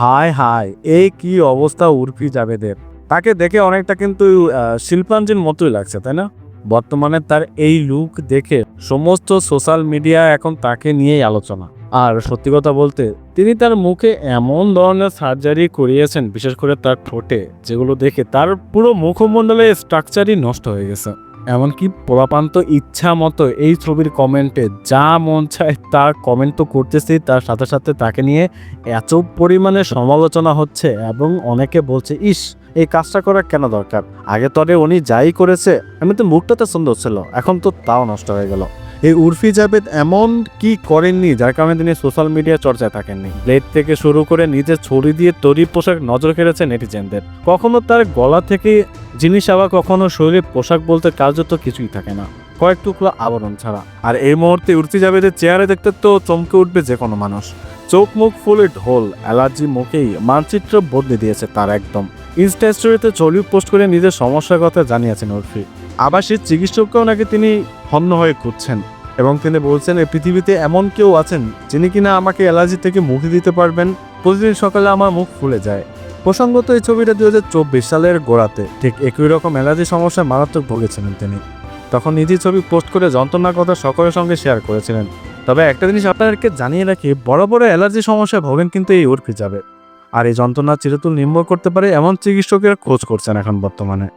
হায় হায়, এই কি অবস্থা উর্ফি জাবেদের তাকে দেখে অনেকটা কিন্তু শিল্পাঞ্জির মতোই লাগছে, তাই না? বর্তমানে তার এই লুক দেখে সমস্ত সোশ্যাল মিডিয়া এখন তাকে নিয়েই আলোচনা। আর সত্যি কথা বলতে, তিনি তার মুখে এমন ধরনের সার্জারি করিয়েছেন, বিশেষ করে তার ঠোঁটে, যেগুলো দেখে তার পুরো মুখমণ্ডলের স্ট্রাকচারই নষ্ট হয়ে গেছে। এমনকি পোলাপান্ত ইচ্ছা মতো এই ছবির কমেন্টে যা মন চায় তার কমেন্ট তো করতেছি, তার সাথে সাথে তাকে নিয়ে এত পরিমাণে সমালোচনা হচ্ছে এবং অনেকে বলছে, ইস, এই কাজটা করা কেন দরকার? আগে তরে উনি যাই করেছে মুখটা তো সুন্দর ছিল, এখন তো তাও নষ্ট হয়ে গেল। এই উর্ফি জাবেদ এমন কি করেননি যার কারণে তিনি সোশ্যাল মিডিয়া চর্চায় থাকেননি? ব্লেড থেকে শুরু করে নিজের ছড়ি দিয়ে তৈরি পোশাক নজর কেড়েছে নেটিজেনদের। কখনো তার গলা থেকে জিনিস আবার কখনো শরীরে পোশাক বলতে কার্যত কিছুই থাকে না। কয়েক টুকরো আবরণ ছাড়া। আর এই মুহূর্তে উর্ফি জাবেদের চেয়ারে দেখতে তো চমকে উঠবে যে কোনো মানুষ। চোখ, মুখ ফুলে ঢোল, অ্যালার্জি মুখেই মানচিত্র বদলে দিয়েছে তার একদম। ইনস্টা স্টোরিতে ছবি পোস্ট করে নিজের সমস্যার কথা জানিয়েছেন উর্ফি। আবার সেই চিকিৎসককেও নাকি তিনি হন্য হয়ে খুঁজছেন। এবং তিনি বলছেন এই পৃথিবীতে এমন কেউ আছেন যিনি কিনা আমাকে অ্যালার্জি থেকে মুক্তি দিতে পারবেন। প্রতিদিন সকালে আমার মুখ ফুলে যায়। প্রসঙ্গত, এই ছবিটা দু চব্বিশ সালের গোড়াতে। ঠিক একই রকম অ্যালার্জি সমস্যায় মারাত্মক ভুগেছিলেন তিনি। তখন নিজের ছবি পোস্ট করে যন্ত্রণার কথা সকলের সঙ্গে শেয়ার করেছিলেন। তবে একটা জিনিস আপনাদেরকে জানিয়ে রাখি, বড় বড় অ্যালার্জি সমস্যায় ভোগেন কিন্তু এই উর্ফি যাবে। আর এই যন্ত্রণা চিরতুল নির্মূল করতে পারে এমন চিকিৎসকেরা খোঁজ করছেন এখন বর্তমানে।